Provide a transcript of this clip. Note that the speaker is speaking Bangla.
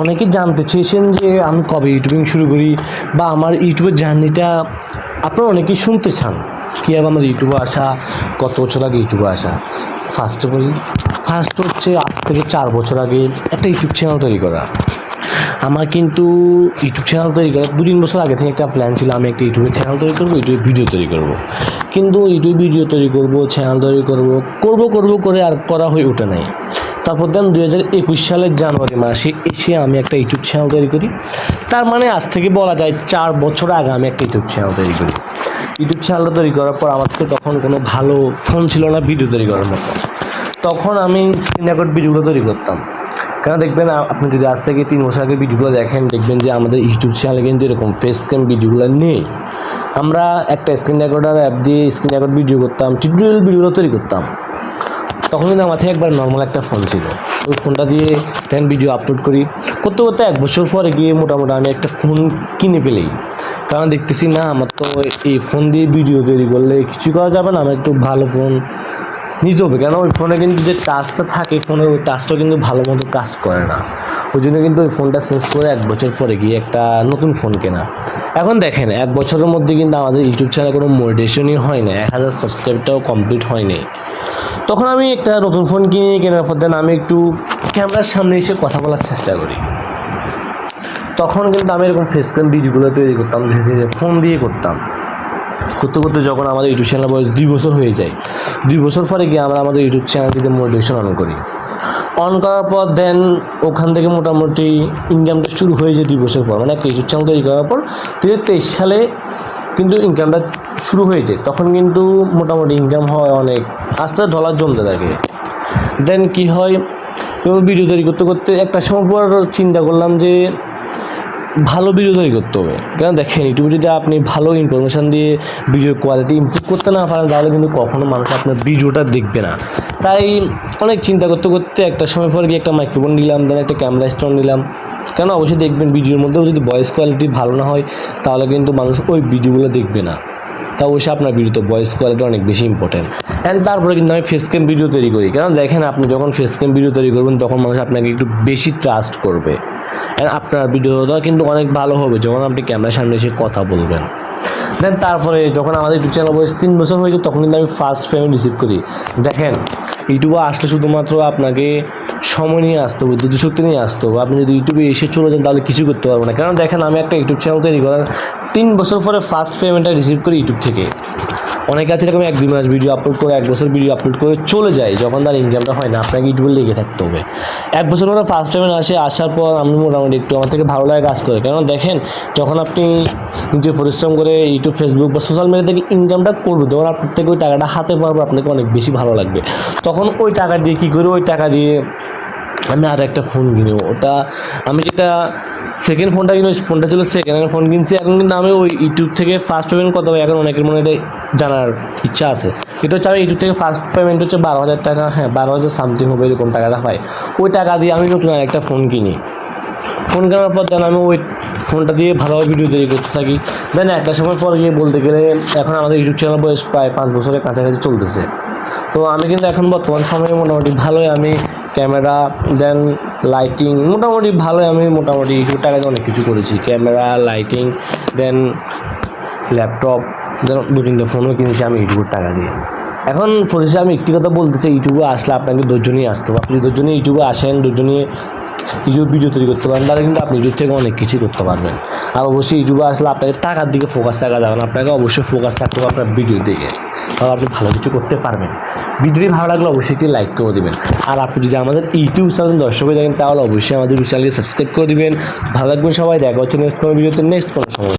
অনেকে জানতে চেয়েছেন যে আমি কবে ইউটিউবিং শুরু করি বা আমার ইউটিউবের জার্নিটা আপনারা অনেকেই শুনতে চান। কীভাবে আমার ইউটিউবে আসা, কত বছর আগে ইউটিউবে আসা? ফার্স্টে বলি ফার্স্ট হচ্ছে আজ থেকে চার বছর আগে একটা ইউটিউব চ্যানেল তৈরি করা। আমার কিন্তু ইউটিউব চ্যানেল তৈরি করার দু তিন বছর আগে থেকে একটা প্ল্যান ছিল, আমি একটা ইউটিউবের চ্যানেল তৈরি করব ইউটিউবে ভিডিও তৈরি করব। কিন্তু ইউটিউব ভিডিও তৈরি করব চ্যানেল তৈরি করব করব করব করে আর করা হয়ে ওঠে নাই। তারপর দেন দুই হাজার একুশ সালের জানুয়ারি মাসে এসে আমি একটা ইউটিউব চ্যানেল তৈরি করি। তার মানে আজ থেকে বলা যায় চার বছর আগে আমি একটা ইউটিউব চ্যানেল তৈরি করি। ইউটিউব চ্যানেলটা তৈরি করার পর আমার কাছে তখন কোনো ভালো ফোন ছিল না ভিডিও তৈরি করার মতো। তখন আমি স্ক্রিন রেকর্ড ভিডিওগুলো তৈরি করতাম। কেন দেখবেন আপনি যদি আজ থেকে তিন বছর আগে ভিডিওগুলো দেখেন, দেখবেন যে আমাদের ইউটিউব চ্যানেলে কিন্তু এরকম ফেস ক্যাম ভিডিওগুলো নেই। আমরা একটা স্ক্রিন রেকর্ডার অ্যাপ দিয়ে স্ক্রিন রেকর্ড ভিডিও করতাম টিউটোরিয়াল ভিডিওগুলো তৈরি করতাম। তখন কিন্তু আমার একবার নর্মাল একটা ফোন ছিল। ওই ফোনটা দিয়ে টেন ভিডিও আপলোড করি। করতে করতে এক বছর পরে গিয়ে মোটামুটি আমি একটা ফোন কিনে পেলেই। কারণ দেখতেছি, না, আমার তো এই ফোন দিয়ে ভিডিও তৈরি করলে কিছু করা যাবে না, আমার একটু ভালো ফোন নিতে হবে। কেন? ওই ফোনে কিন্তু যে টাচটা থাকে ফোনে ওই টাচটা কিন্তু ভালো মতো কাজ করে না। ওই জন্য কিন্তু ওই ফোনটা চেঞ্জ করে এক বছর পরে গিয়ে একটা নতুন ফোন কেনা। এখন দেখেন, এক বছরের মধ্যে কিন্তু আমাদের ইউটিউব চ্যানেলে কোনো মোটিভেশনই হয় না, এক হাজার সাবস্ক্রাইবটাও কমপ্লিট হয়নি তখন আমি একটা নতুন ফোন কিনে কেনার পর দেন আমি একটু ক্যামেরার সামনে এসে কথা বলার চেষ্টা করি। তখন কিন্তু আমি এরকম ফেস ক্যাম ভিডিওগুলো তৈরি করতাম ফোন দিয়ে করতাম। করতে করতে যখন আমাদের ইউটিউব চ্যানেল বয়স দুই বছর হয়ে যায়, দুই বছর পরে গিয়ে আমরা আমাদের ইউটিউব চ্যানেলটিতে মোটিভেশন অন করি। অন করার পর দেন ওখান থেকে মোটামুটি ইনকামটা শুরু হয়ে যায় দুই বছর পর। মানে একটা ইউটিউব চ্যানেল তৈরি করার পর দু হাজার তেইশ সালে কিন্তু ইনকামটা শুরু হয়ে যায়। তখন কিন্তু মোটামুটি ইনকাম হয় অনেক। আস্তে আস্তে ডলার জমতে থাকে। দেন কি হয়? ভিডিও তৈরি করতে করতে একটা সময় পর চিন্তা করলাম যে ভালো ভিডিও তৈরি করতে হবে। কেন দেখেন ইউটিউবে যদি আপনি ভালো ইনফরমেশান দিয়ে ভিডিওর কোয়ালিটি ইমপ্রুভ করতে না পারেন, তাহলে কিন্তু কখনো মানুষ আপনার ভিডিওটা দেখবে না। তাই অনেক চিন্তা করতে করতে একটা সময় পর গিয়ে একটা মাইক্রোফোন নিলাম দেন একটা ক্যামেরা স্ট্যান্ড নিলাম। কেন? অবশ্যই দেখবেন ভিডিওর মধ্যেও যদি ভয়েস কোয়ালিটি ভালো না হয়, তাহলে কিন্তু মানুষ ওই ভিডিওগুলো দেখবে না। তা অবশ্যই আপনার ভিডিওতে ভয়েস কোয়ালিটি অনেক বেশি ইম্পর্টেন্ট অ্যান্ড তারপরে কিন্তু আমি ফেস ক্যাম ভিডিও তৈরি করি। কারণ দেখেন, আপনি যখন ফেস ক্যাম ভিডিও তৈরি করবেন, তখন মানুষ আপনাকে একটু বেশি ট্রাস্ট করবে। আপনার ভিডিওটা কিন্তু অনেক ভালো হবে, যখন আপনি ক্যামেরার সামনে এসে কথা বলবেন। দেন তারপরে যখন আমাদের ইউটিউব চ্যানেল বয়স তিন বছর হয়েছে, তখন কিন্তু আমি ফার্স্ট পেমেন্ট রিসিভ করি। দেখেন, ইউটিউবে আসলে শুধুমাত্র আপনাকে সময় নিয়ে আসতে হবে ধৈর্য শক্তি নিয়ে আসতে হবে। আপনি যদি ইউটিউবে এসে চলে যান, তাহলে কিছু করতে পারব না। কারণ দেখেন, আমি একটা ইউটিউব চ্যানেল তৈরি করার তিন বছর পরে ফার্স্ট পেমেন্টটা রিসিভ করি ইউটিউব থেকে। অনেকে আছে এরকম এক দুই মাস ভিডিও আপলোড করে, এক বছর ভিডিও আপলোড করে চলে যায়, যখন তার ইনকামটা হয় না। আপনাকে ইউটিউবে লেগে থাকতে হবে। এক বছর পরে ফার্স্ট পেমেন্ট আসে, আসার পর আমি মোটামুটি একটু আমার থেকে ভালো লাগে কাজ করে। কারণ দেখেন, যখন আপনি নিজে পরিশ্রম করে ইউটিউব ফেসবুক বা সোশ্যাল মিডিয়া থেকে ইনকামটা করবে তখন আপনার থেকে ওই টাকাটা হাতে পারবে আপনাকে অনেক বেশি ভালো লাগবে। তখন ওই টাকা দিয়ে কী করে ওই টাকা দিয়ে আমি আর একটা ফোন কিনবো। ওটা আমি যেটা সেকেন্ড ফোনটা কিনে ফোনটা ছিল সেকেন্ড হ্যান্ড ফোন কিনছি। এখন কিন্তু আমি ওই ইউটিউব থেকে ফার্স্ট পেমেন্ট কত হবে এখন অনেকের মনে এটা জানার ইচ্ছা আছে। এটা হচ্ছে আমি ইউটিউব থেকে ফার্স্ট পেমেন্ট হচ্ছে বারো হাজার টাকা হ্যাঁ বারো হাজার সামথিং হবে এরকম টাকাটা হয়। ওই টাকা দিয়ে আমি নতুন আর একটা ফোন কিনি। ফোন কেনার পর যেন আমি ওই ফোনটা দিয়ে ভালোভাবে ভিডিও তৈরি করতে থাকি। দেন একটা সময় পর গিয়ে বলতে গেলে এখন আমাদের ইউটিউব চ্যানেল বয়স প্রায় পাঁচ বছরের কাছাকাছি চলতেছে। তো আমি কিন্তু এখন বর্তমান সময়ে মোটামুটি ভালোই আমি ক্যামেরা, দেন লাইটিং মোটামুটি ভালোই আমি মোটামুটি ইউটিউব দিয়ে অনেক কিছু করেছি। Camera lighting then laptop then দু তিনটে ফোনও কিনেছি আমি ইউটিউবের টাকা দিয়ে। এখন পরিশেষে আমি একটি কথা বলতে চাই, ইউটিউবে আসলে আপনাকে দুজনই আসতে হবে। আপনি দুজনই ইউটিউবে আসেন নিয়ে ইউটিউব ভিডিও তৈরি করতে পারেন তাহলে কিন্তু আপনি ইউটিউব থেকে অনেক কিছুই করতে পারবেন। আর অবশ্যই ইউটিউবে আসলে আপনাকে টাকার দিকে ফোকাস থাকা যাবে না, আপনাকে অবশ্যই ফোকাস থাকতে হবে আপনার ভিডিওর দিকে তাহলে আপনি ভালো কিছু করতে পারবেন। ভিডিওটি ভালো লাগলে অবশ্যই একটি লাইক করে দেবেন। আর আপনি যদি আমাদের ইউটিউব চ্যানেল দর্শক হয়ে থাকেন, তাহলে অবশ্যই আমাদের চ্যানেলকে সাবস্ক্রাইব করে দেবেন। ভালো লাগবেন সবাই, দেখা হচ্ছে নেক্সট কোনো ভিডিওতে নেক্সট কোনো সময়।